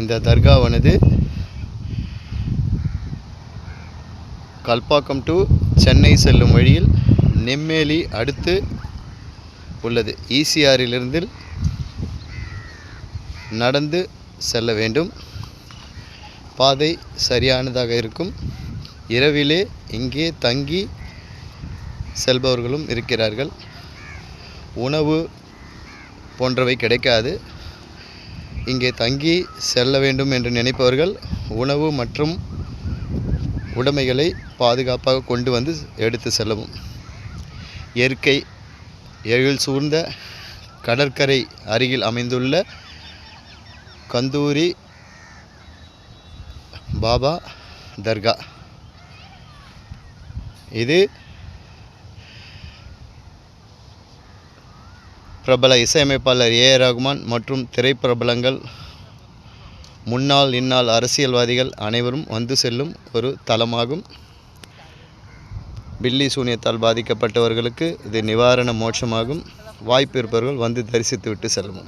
இந்த தர்காவானது கல்பாக்கம் டு சென்னை செல்லும் வழியில் நெம்மேலி அடுத்து உள்ளது. ஈசிஆரிலிருந்து நடந்து செல்ல வேண்டும். பாதை சரியானதாக இருக்கும். இரவிலே இங்கே தங்கி செல்பவர்களும் இருக்கிறார்கள். உணவு போன்றவை கிடைக்காது. இங்கே தங்கி செல்ல வேண்டும் என்று நினைப்பவர்கள் உணவு மற்றும் உடைமைகளை பாதுகாப்பாக கொண்டு வந்து எடுத்து செல்லவும். இயற்கை எழில் சூழ்ந்த கடற்கரை அருகில் அமைந்துள்ள கந்தூரி பாபா தர்கா. இது பிரபல இசையமைப்பாளர் ஏ. ரகுமான் மற்றும் திரைப்பிரபலங்கள் முன்னாள் இந்நாள் அரசியல்வாதிகள் அனைவரும் வந்து செல்லும் ஒரு தலமாகும். பில்லி சூனியத்தால் பாதிக்கப்பட்டவர்களுக்கு இது நிவாரண மோட்சமாகும். வாய்ப்பு இருப்பவர்கள் வந்து தரிசித்து விட்டு செல்லும்